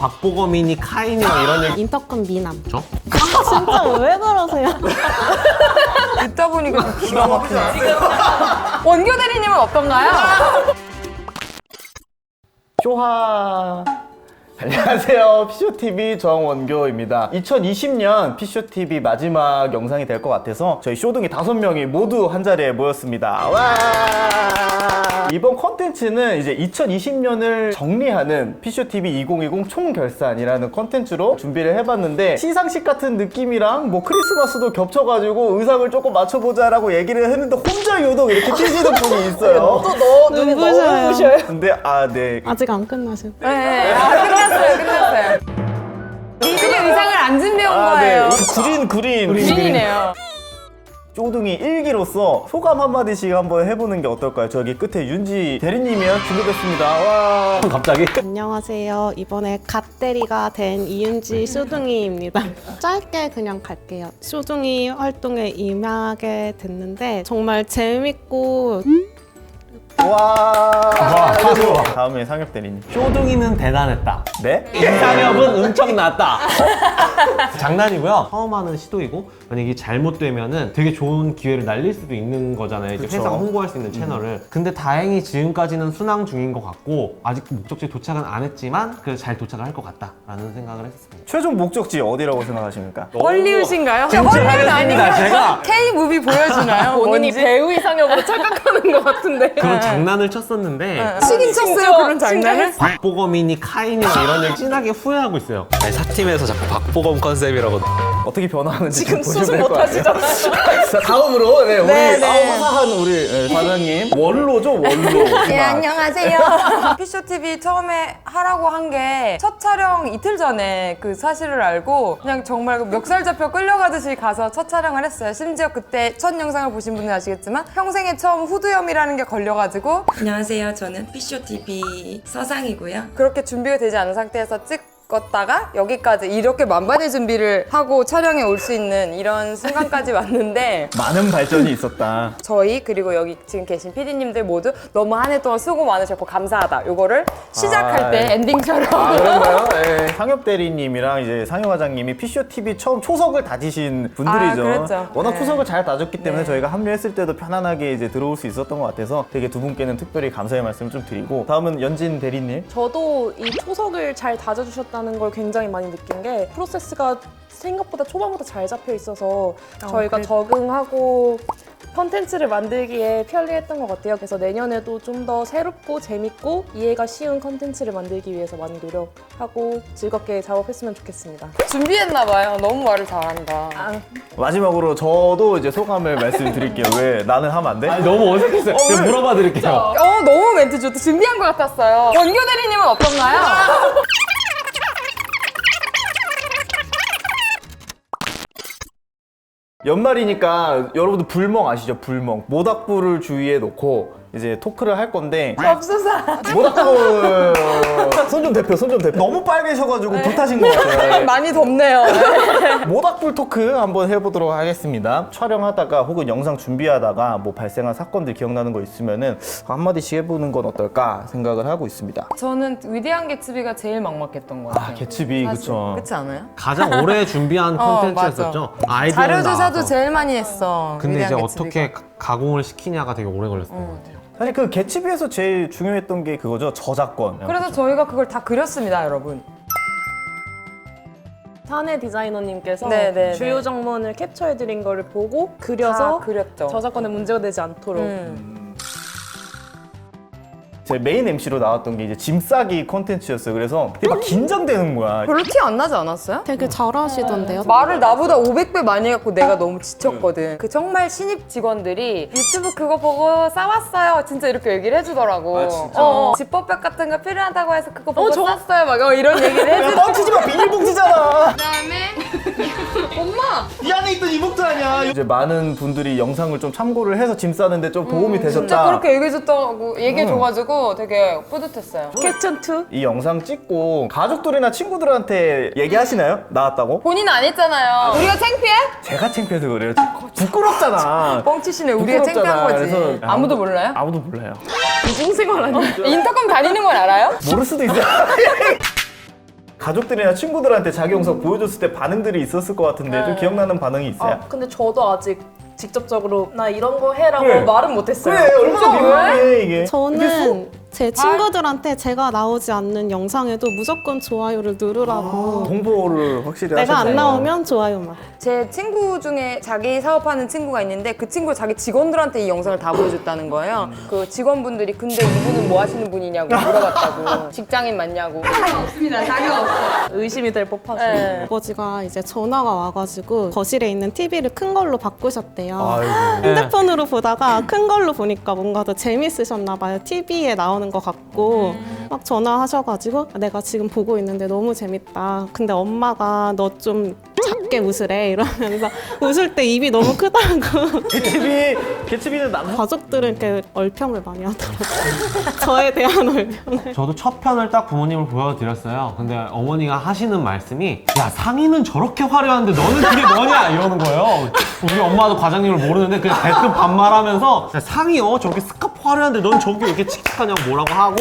박보검이니 카인이 막 이런 얘기 인터컴 미남. 저? 진짜 왜 그러세요? 듣다 보니까 좀 기가 막히네. 원교 대리님은 어떤가요? 쇼하 안녕하세요 피쇼TV 정원교입니다 2020년 피쇼TV 마지막 영상이 될 것 같아서 저희 쇼둥이 다섯 명이 모두 한 자리에 모였습니다 와 이번 컨텐츠는 이제 2020년을 정리하는 피쇼TV 2020 총결산이라는 컨텐츠로 준비를 해봤는데 시상식 같은 느낌이랑 뭐 크리스마스도 겹쳐가지고 의상을 조금 맞춰보자 라고 얘기를 했는데 혼자 유독 이렇게 삐지는 분이 있어요 너 눈부셔요. 근데 아네 아직 안 끝나셨. 네, 아, 끝났어요, 끝났어요. 니들이 의상을 안 준비한 거예요. 구린 구린 민이네요. 쪼둥이 일기로서 소감 한마디씩 한번 해보는 게 어떨까요? 저기 끝에 윤지 대리님이요 준비됐습니다. 와. 갑자기? 안녕하세요. 이번에 갓대리가 된 이윤지 쇼둥이입니다. 짧게 그냥 갈게요. 쇼둥이 활동에 임하게 됐는데 정말 재밌고 와. 다음에 상엽 대리님. 쇼둥이는 대단했다 네? 인상엽은 엄청 났다 장난이고요 처음 하는 시도이고 만약에 잘못되면은 되게 좋은 기회를 날릴 수도 있는 거잖아요 이제 그쵸. 회사가 홍보할 수 있는 채널을 근데 다행히 지금까지는 순항 중인 것 같고 아직 목적지에 도착은 안 했지만 그래도 잘 도착을 할 것 같다라는 생각을 했습니다 최종 목적지 어디라고 생각하십니까? 헐리우드인가요? 진짜 하겠습니다, 제가. K 무비 보여주나요? 본인이 배우 이상형으로 착각하는 것 같은데. 그런 장난을 쳤었는데 치긴 쳤어요, 그런 장난을? 박보검이니 카인이 막 이런 얘기 진하게 후회하고 있어요. 아니, 사팀에서 자꾸 박보검 컨셉이라고 어떻게 변화하는지 지금 좀 보시면 수습 될것 같아요. 자, 다음으로 네, 우리 네, 네. 아, 화사한 우리 네, 사장님 원로죠 원로. 예, 안녕하세요. 피쇼TV 처음에 하라고 한 게 첫 촬영 이틀 전에 그 사실을 알고 그냥 정말 그 멱살 잡혀 끌려가듯이 가서 첫 촬영을 했어요. 심지어 그때 첫 영상을 보신 분은 아시겠지만 평생에 처음 후두염이라는 게 걸려가지고 안녕하세요. 저는 피쇼TV 서상이고요. 그렇게 준비가 되지 않은 상태에서 찍 었다가 여기까지 이렇게 만반의 준비를 하고 촬영에 올 수 있는 이런 순간까지 왔는데 많은 발전이 있었다. 저희 그리고 여기 지금 계신 PD님들 모두 너무 한 해 동안 수고 많으셨고 감사하다. 요거를 시작할 아, 때 예. 엔딩처럼 아 그런가요? 네. 상엽 대리님이랑 이제 상엽 과장님이 피쇼 TV 처음 초석을 다지신 분들이죠. 아, 그랬죠. 워낙 네. 초석을 잘 다졌기 때문에 네. 저희가 합류했을 때도 편안하게 이제 들어올 수 있었던 것 같아서 되게 두 분께는 특별히 감사의 말씀을 좀 드리고 다음은 연진 대리님. 저도 이 초석을 잘 다져주셨다는 걸 굉장히 많이 느낀 게 프로세스가 생각보다 초반부터 잘 잡혀 있어서 저희가 그래. 적응하고 컨텐츠를 만들기에 편리했던 것 같아요. 그래서 내년에도 좀 더 새롭고 재밌고 이해가 쉬운 컨텐츠를 만들기 위해서 많이 노력하고 즐겁게 작업했으면 좋겠습니다. 준비했나 봐요. 너무 말을 잘한다. 마지막으로 저도 이제 소감을 말씀드릴게요. 왜 나는 하면 안 돼? 아니, 너무 어색했어요 제가 물어봐 드릴게요 어 너무 멘트 좋다. 준비한 것 같았어요. 원교 대리님은 어떤가요? 연말이니까 여러분들 불멍 아시죠? 불멍. 모닥불을 주위에 놓고 이제 토크를 할 건데 없어서 모닥불 손좀 대표, 손 좀 대표. 너무 빨개셔가지고 불타신 것 같아요. 많이 덥네요. 모닥불 토크 한번 해보도록 하겠습니다. 촬영하다가 혹은 영상 준비하다가 뭐 발생한 사건들 기억나는 거 있으면은 한마디씩 해보는 건 어떨까 생각을 하고 있습니다. 저는 위대한 개츠비가 제일 막막했던 것 같아요. 아, 개츠비, 사실. 그쵸. 그렇지 않아요? 가장 오래 준비한 어, 콘텐츠였었죠 아이디어 자료 조사도 제일 많이 했어. 근데 이제 위대한 어떻게 개츠비가. 가- 가공을 시키냐가 되게 오래 걸렸던 것 같아요 사실 그 개츠비에서 제일 중요했던 게 그거죠. 저작권. 그래서 저희가 그걸 다 그렸습니다, 여러분. 사내 디자이너님께서 네, 네, 주요 네. 정문을 캡처해드린 거를 보고 다 그려서 그렸죠. 저작권에 문제가 되지 않도록 음. 제 메인 MC로 나왔던 게 이제 짐 싸기 콘텐츠였어요. 그래서 되게 막 긴장되는 거야. 별로 티 안 나지 않았어요? 되게 잘하시던데요. 말을 나보다 500배 많이 해갖고 내가 너무 지쳤거든. 그 정말 신입 직원들이 유튜브 그거 보고 싸왔어요. 진짜 이렇게 얘기를 해주더라고. 어, 어. 지퍼백 같은 거 필요하다고 해서 그거 보고 쌌어요. 막 어, 이런 얘기를 야, 해주 뻥치지 마! 비닐봉지잖아! 그다음에 엄마 이 안에 있던 이목도 아니야! 이제 많은 분들이 영상을 좀 참고를 해서 짐 싸는데 좀 도움이 되셨다. 음, 진짜 그렇게 얘기해줬다고 얘기해줘가지고 되게 뿌듯했어요. 캡처 2 이 영상 찍고 가족들이나 친구들한테 얘기하시나요? 나왔다고? 본인 안 했잖아요. 우리가 창피해? 제가 창피해서 그래요. 부끄럽잖아. 뻥치시네. 우리가 부끄럽잖아. 창피한 거지. 그래서 아무도 몰라요? 아무도 몰라요. 이중생활 아니야? 인터컴 다니는 건 알아요? 모를 수도 있어요. 가족들이나 친구들한테 자기 영상 보여줬을 때 반응들이 있었을 것 같은데 좀 기억나는 반응이 있어요? 아, 근데 저도 아직 직접적으로 나 이런 거 해라고 그래. 말은 못했어요. 그래 얼마나 민망해 이게 저는 제 친구들한테 제가 나오지 않는 영상에도 무조건 좋아요를 누르라고. 홍보를 확실히 내가 안 하셨네요. 나오면 좋아요만. 제 친구 중에 자기 사업하는 친구가 있는데 그 친구가 자기 직원들한테 이 영상을 다 보여줬다는 거예요. 그 직원분들이 근데 이분은 뭐 하시는 분이냐고 물어봤다고. 직장인 맞냐고. 의심이 될 법하죠. 네. 아버지가 이제 전화가 와가지고 거실에 있는 TV를 큰 걸로 바꾸셨대요. 아이고 핸드폰으로 보다가 큰 걸로 보니까 뭔가 더 재밌으셨나 봐요. TV에 나오는 것 같고 막 전화하셔가지고 내가 지금 보고 있는데 너무 재밌다. 근데 엄마가 너 좀 작게 웃으래 이러면서 웃을 때 입이 너무 크다고 개츠비 개츠비는 남 가족들은 이렇게 얼평을 많이 하더라고요. 저에 대한 얼평을. 저도 첫 편을 딱 부모님을 보여드렸어요. 근데 어머니가 하시는 말씀이 야 상의는 저렇게 화려한데 너는 그게 뭐냐 이러는 거예요. 우리 엄마도 과장님을 모르는데 그냥 대뜸 반말하면서 야, 상의요 저렇게 스카프 화려한데 넌 저게 왜 이렇게 칙칙하냐고 뭐라고 하고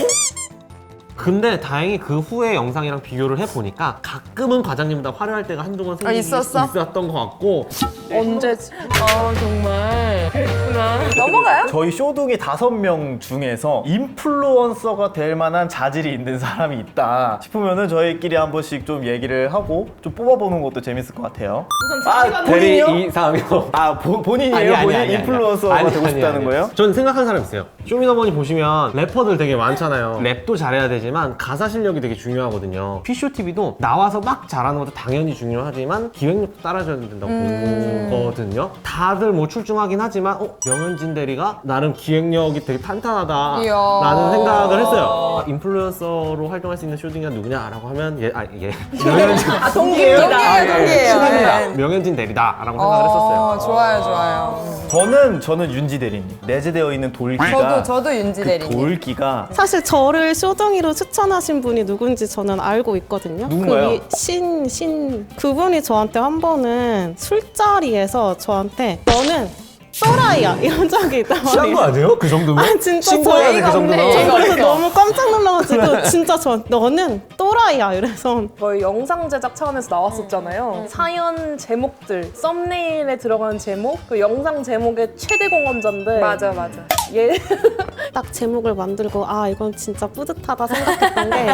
근데 다행히 그 후에 영상이랑 비교를 해보니까 가끔은 과장님보다 화려할 때가 한두 번 생기긴 있었어? 있었던 것 같고 언제지? 아 정말. 그렇구나. 넘어가요? 저희 쇼둥이 다섯 명 중에서 인플루언서가 될 만한 자질이 있는 사람이 있다 싶으면은 저희끼리 한 번씩 좀 얘기를 하고 좀 뽑아보는 것도 재밌을 것 같아요. 아 본인이요? 대리 이상이요. 아 보, 본인이에요? 본인 인플루언서가 되고 싶다는 거예요? 전 생각한 사람 있어요. 쇼미더머니 보시면 래퍼들 되게 많잖아요. 랩도 잘해야 되지만 가사 실력이 되게 중요하거든요. 피쇼 TV도 나와서 막 잘하는 것도 당연히 중요하지만 기획력도 따라줘야 된다고 보 거든요. 다들 뭐 출중하긴 하지만 어, 명현진 대리가 나름 기획력이 되게 탄탄하다라는 이야. 생각을 했어요. 인플루언서로 활동할 수 있는 쇼딩이 누구냐라고 하면 예, 아, 예. 명현진 아. 동기예요, 동기예요. 친합니다. 네. 명현진 대리다라고 생각을 했었어요. 어, 좋아요, 좋아요. 저는 저는 윤지 대리님 내재되어 있는 돌기가 저도 저도 윤지 그 대리님. 돌기가 사실 저를 쇼둥이로 추천하신 분이 누군지 저는 알고 있거든요. 누군가요? 그 신, 신. 그분이 저한테 한 번은 술자리 에서 저한테 너는 또라이야 이런 적이 있단 취한 말이에요. 거 아니에요? 그 정도면? 아, 진짜 신고해야 돼, 그 저- 정도면. 저 그래서 너무 깜짝 놀라가지고 진짜 저 너는 또라이야 이래서 저희 영상 제작 차원에서 나왔었잖아요. 사연 제목들, 썸네일에 들어가는 제목, 그 영상 제목의 최대 공헌자인데 맞아, 맞아. 얘 딱 제목을 만들고 아 이건 진짜 뿌듯하다 생각했던 게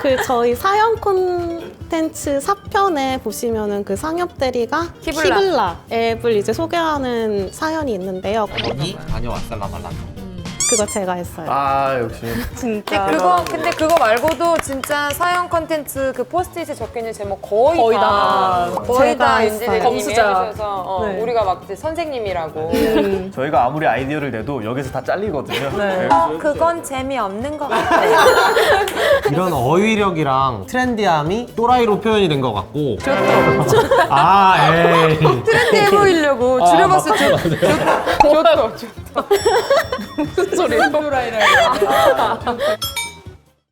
그 저희 사연 콘텐츠 4편에 보시면은 그 상엽 대리가 키블라. 키블라 앱을 이제 소개하는 사연 이 있는데요. 어머니 다녀왔살라말라. 그거 제가 했어요. 아 역시 근데 진짜 그거 근데 그거 말고도 진짜 사연 컨텐츠 그 포스트잇에 적혀 있는 제목 거의, 거의 다, 다 거의 제가 다 했어요. 윤지 대리님이 검수자. 해주셔서 어, 네. 우리가 막 이제 선생님이라고. 저희가 아무리 아이디어를 내도 여기서 다 잘리거든요. 네. 그건 재미없는 것 같아. 이런 어휘력이랑 트렌디함이 또라이로 표현이 된 것 같고. 좋다. 아, 에이. 트렌드해 보이려고 줄여봤을 때 뭐라고 무슨 소리야?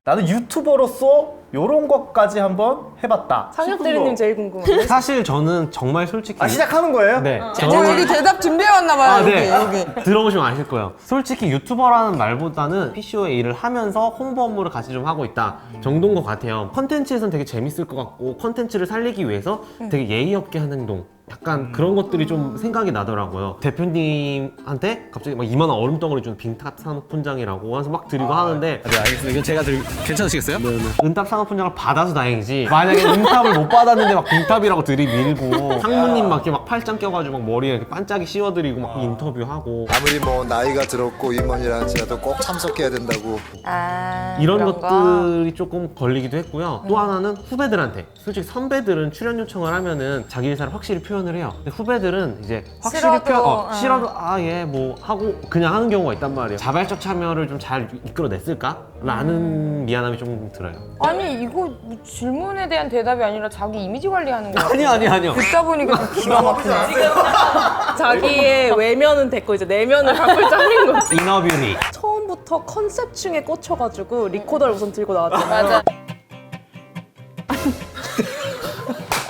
나는 유튜버로서 이런 것까지 한번 해봤다. 싶은 대리님 거. 제일 궁금한데. 사실 저는 정말 솔직히. 아 시작하는 거예요? 네. 어, 여기 대답 준비해왔나 봐요. 아, 여기 네. 여기. 들어보시면 아실 거예요. 솔직히 유튜버라는 말보다는 PCO의 일을 하면서 홍보 업무를 같이 좀 하고 있다 정도인 것 같아요. 컨텐츠에선 되게 재밌을 것 같고 컨텐츠를 살리기 위해서 되게 예의 없게 하는 행동. 약간 그런 것들이 좀 생각이 나더라고요. 대표님한테 갑자기 막 2만 원 얼음 덩어리 준 빙탑 산업훈장이라고 해서 막 드리고 하는데 네 알겠습니다. 이건 제가 드리 괜찮으시겠어요? 은탑 산업훈장을 받아서 다행이지 만약에 은탑을 못 받았는데 막 빙탑이라고 들이밀고 상무님 막 이렇게 막 팔짱 껴가지고 막 머리에 이렇게 반짝이 씌워드리고 막 인터뷰하고 아무리 뭐 나이가 들었고 임원이라 할지라도 꼭 참석해야 된다고 아, 이런 그런 거. 것들이 조금 걸리기도 했고요. 또 하나는 후배들한테 솔직히 선배들은 출연 요청을 하면은 자기 의사를 확실히 표현 을 해요. 근데 후배들은 이제 확실히 싫어도, 표 어, 어. 싫어도 아 예 뭐 하고 그냥 하는 경우가 있단 말이에요. 자발적 참여를 좀 잘 이끌어냈을까라는 음. 미안함이 좀 들어요. 아니 이거 뭐 질문에 대한 대답이 아니라 자기 이미지 관리하는 거 같아. 아니 아니 아니요. 듣다 보니까 좀 기가 막히네. 자기의 외면은 됐고 이제 내면을 바꿀 짤인 거지. 이너뷰리. 처음부터 컨셉충에 꽂혀가지고 리코더를 우선 들고 나왔잖아요. 맞아.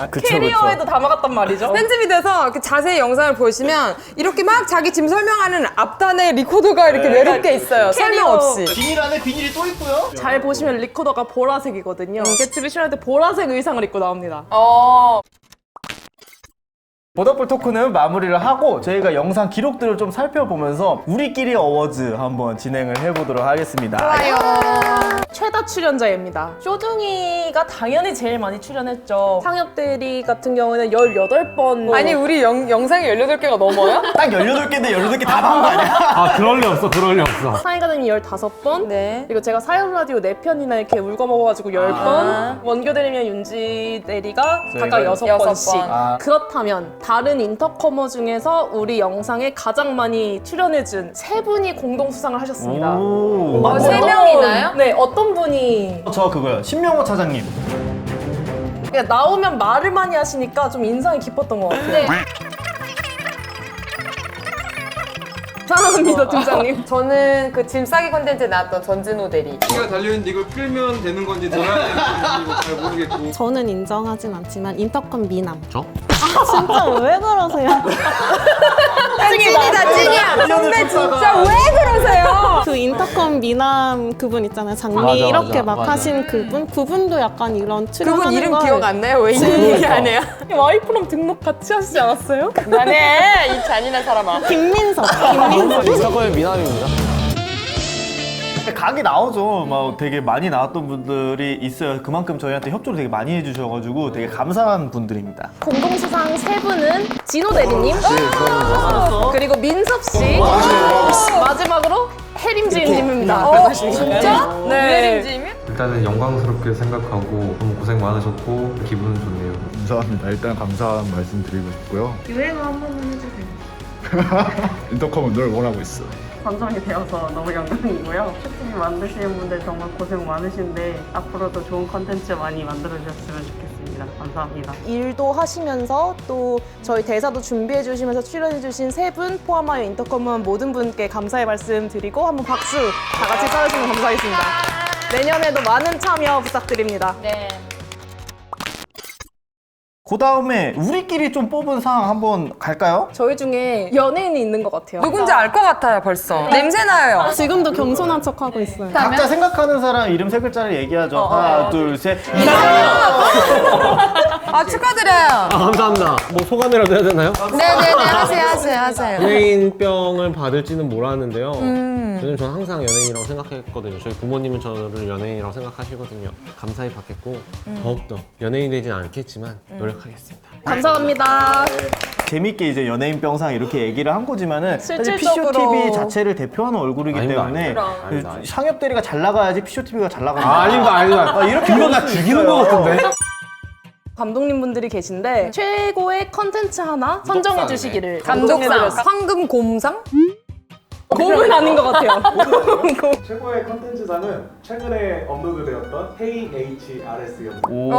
그쵸, 캐리어에도 담아갔단 말이죠. 편집이 돼서 이렇게 자세히 영상을 보시면 이렇게 막 자기 짐 설명하는 앞단에 리코더가 이렇게 외롭게 있어요. 설명 캐리어. 없이. 비닐 안에 비닐이 또 있고요. 잘 보시면 리코더가 보라색이거든요. 개츠비 출연할 때 보라색 의상을 입고 나옵니다. 어. 보더풀 토크는 마무리를 하고 저희가 영상 기록들을 좀 살펴보면서 우리끼리 어워즈 한번 진행을 해보도록 하겠습니다. 최다 출연자입니다. 쇼둥이가 당연히 제일 많이 출연했죠. 상엽 대리 같은 경우는 18번. 아니 우리 영, 영상이 18개가 넘어요? 딱 18개인데 18개 다 나온 거 아니야? 아 그럴 리 없어 그럴 리 없어 상해가님이 15번. 네. 그리고 제가 사연 라디오 4편이나 이렇게 울고 먹어가지고 10번. 원교 대리면 윤지 대리가 각각 저희가 6번씩. 여섯 번. 아. 그렇다면 다른 인터커머 중에서 우리 영상에 가장 많이 출연해준 세 분이 공동 수상을 하셨습니다. 오. 어, 세 명이나요? 네, 어떤 분이 저 그거요. 신명호 차장님. 그냥 나오면 말을 많이 하시니까 좀 인상이 깊었던 것 같아요. 사랑합니다, 팀장님. 저는 그 짐 싸기 컨텐츠에 나왔던 전진호 대리. 기가 달려있는데 이걸 끌면 되는 건지 돌아야 되는 건지 이거 잘 모르겠고 저는 인정하진 않지만 인터컴 미남. 저? 아, 진짜 왜 그러세요? 찐이다 찐이야. 선배 진짜 왜 그러세요? 그 인터컴 미남 그분 있잖아요. 장미 맞아, 맞아, 이렇게 막 맞아. 하신 그분 그분도 약간 이런 출연하는 그분 이름 걸 기억 안 나요? 왜 이름 얘기 안 해요? 와이프랑 등록 같이 하시지 않았어요? 그만해 이 잔인한 사람아. 김민석, 김민석. 인스타그램 미남입니다 각이 나오죠. 막 되게 많이 나왔던 분들이 있어요. 그만큼 저희한테 협조를 되게 많이 해주셔가지고 되게 감사한 분들입니다. 공동 수상 세 분은 진호 대리님, 그리고 민섭 씨, 마지막으로 해림지님입니다. 어, 진짜? 네. 네. 일단은 영광스럽게 생각하고 너무 고생 많으셨고 기분은 좋네요. 감사합니다. 일단 감사한 말씀 드리고 싶고요. 유행어 한 번만 해주세요. 인터컴은 늘 원하고 있어. 감정이 되어서 너무 영광이고요. 슈티비 만드시는 분들 정말 고생 많으신데 앞으로도 좋은 컨텐츠 많이 만들어주셨으면 좋겠습니다. 감사합니다. 일도 하시면서 또 저희 대사도 준비해 주시면서 출연해 주신 세 분 포함하여 인터컴은 모든 분께 감사의 말씀 드리고 한번 박수 다 같이 쳐주시면 감사하겠습니다. 내년에도 많은 참여 부탁드립니다. 네. 그 다음에 우리끼리 좀 뽑은 상황 한번 갈까요? 저희 중에 연예인이 있는 것 같아요. 누군지 알 것 같아요 벌써. 냄새 나요. 지금도 겸손한 척 하고 있어요. 각자 생각하는 사람 이름 세 글자를 얘기하죠. 하나, 둘, 셋. 아 축하드려요. 아 감사합니다 뭐 소감이라도 해야 되나요? 네네네 하세요 하세요 하세요. 연예인병을 받을지는 몰랐는데요 음. 요즘 저는 항상 연예인이라고 생각했거든요 저희 부모님은 저를 연예인이라고 생각하시거든요 감사히 받겠고 음. 더욱더 연예인이 되진 않겠지만 노력하겠습니다 감사합니다. 재밌게 이제 연예인병상 이렇게 얘기를 한 거지만은 사실 실질적으로- 피쇼TV 자체를 대표하는 얼굴이기 아닙니다, 때문에 아닙니다. 그 아닙니다, 아닙니다. 상엽 대리가 잘 나가야지 피쇼TV가 잘 나가는 아, 아닙니다 아닙니다 아, 이렇게 이건 나 죽이는. 거 같은데 감독님 분들이 계신데 최고의 컨텐츠 하나 선정해 주시기를 감독상 감독해드렸어요. 황금 곰상? 곰은 아닌 것 같아요. 최고의 컨텐츠상은 최근에 업로드되었던 KHRS였습니다. 오.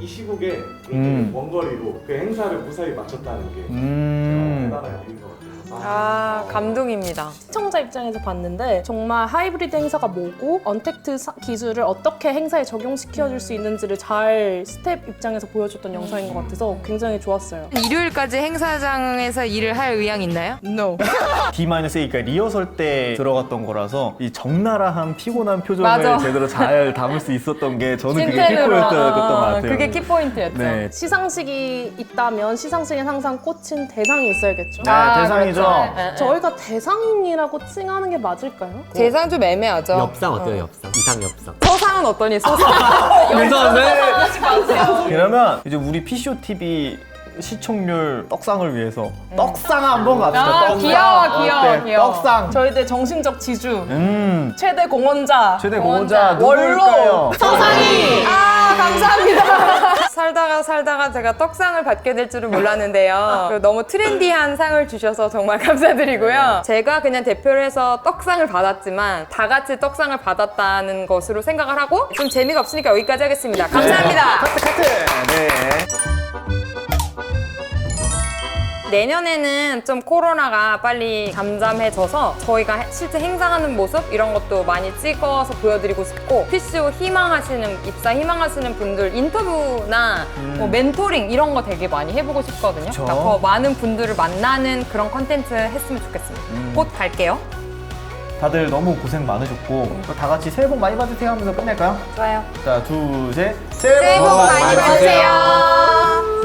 이 시국에 이렇게 음. 먼 거리로 그 행사를 무사히 마쳤다는 게 음. 대단한 일인 것 같아요. 아 감동입니다. 시청자 입장에서 봤는데 정말 하이브리드 행사가 뭐고 언택트 사- 기술을 어떻게 행사에 적용시켜 줄 수 있는지를 잘 스텝 입장에서 보여줬던 영상인 것 같아서 굉장히 좋았어요. 일요일까지 행사장에서 일을 할 의향 있나요? No. D-A 그러니까 리허설 때 들어갔던 거라서 이 적나라한 피곤한 표정을 맞아. 제대로 잘 담을 수 있었던 게 저는 그게 찐텐으로. 키포였던 것 같아요. 그게 키포인트였죠. 네. 시상식이 있다면 시상식엔 항상 꽂힌 대상이 있어야겠죠. 네, 아, 대상이죠. 그렇죠. 저희가 대상이라고 칭하는 게 맞을까요? 대상 좀 애매하죠. 엽상 어때요 엽상 이상 엽상 서상은 어떠니? 서상. 괜찮은데? 그러면 이제 우리 피쇼 TV 시청률 떡상을 위해서 떡상 한번 갑시다. 네. 아, 떡상. 귀여워, 귀여워, 어때? 귀여워. 떡상. 저희들 정신적 지주 음. 최대 공헌자 최대 공헌자 원로 누구일까요? 서상이 아 감사합니다. 살다가 살다가 제가 떡상을 받게 될 줄은 몰랐는데요. 그 너무 트렌디한 상을 주셔서 정말 감사드리고요. 제가 그냥 대표를 해서 떡상을 받았지만 다 같이 떡상을 받았다는 것으로 생각을 하고 좀 재미가 없으니까 여기까지 하겠습니다. 감사합니다. 카트 카트. 네. 내년에는 좀 코로나가 빨리 잠잠해져서 저희가 해- 실제 행사하는 모습 이런 것도 많이 찍어서 보여드리고 싶고 피쇼 희망하시는 입사 희망하시는 분들 인터뷰나 뭐 멘토링 이런 거 되게 많이 해보고 싶거든요. 그쵸. 그러니까 더 많은 분들을 만나는 그런 컨텐츠 했으면 좋겠습니다. 곧 갈게요. 다들 너무 고생 많으셨고 다 같이 새해 복 많이 받으세요 하면서 끝낼까요? 좋아요. 자, 둘, 셋. 새해 복 많이 받으세요.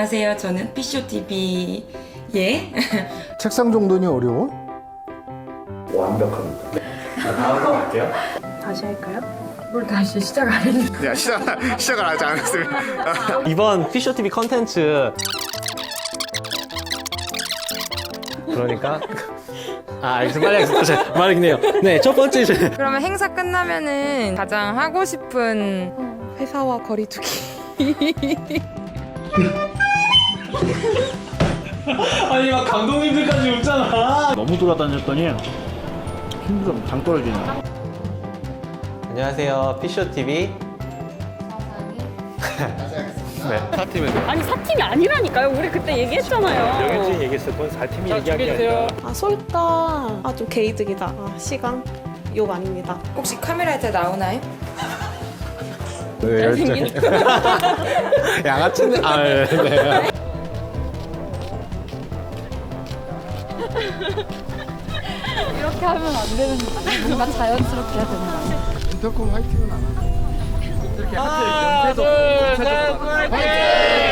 안녕하세요. 저는 피쇼TV 예. 책상 정돈이 어려워? 완벽합니다. 다음으로 갈게요. 다시 할까요? 뭘 다시 시작 안 했는데. 야, 시작, 시작을 하지 않았습니다. 이번 피쇼 TV 컨텐츠 그러니까 아 알겠습니다. 빨리 하겠습니다. 말이긴 해요. 네, 첫 번째 이제 그러면 행사 끝나면은 가장 하고 싶은 회사와 거리 두기. 아니 막 감독님들까지 웃잖아. 너무 돌아다녔더니 힘들어. 당 떨어지네. 안녕하세요, 피쇼 TV. 아니 사팀이 아니라니까요. 우리 그때 얘기했잖아요. 얘기했어. 그건 4팀이 얘기한 게 아니라. 아 솔까 아좀 개이득이다. 아, 시간 욕 아닙니다. 혹시 카메라에 다 나오나요? 네, 열정. 양아치는 아 네. 이러면 뭔가 자연스럽게 해야 되나? 인터콤 화이팅은 안 하고. 이렇게 하트 하나, 아, 둘, 셋, 화이팅!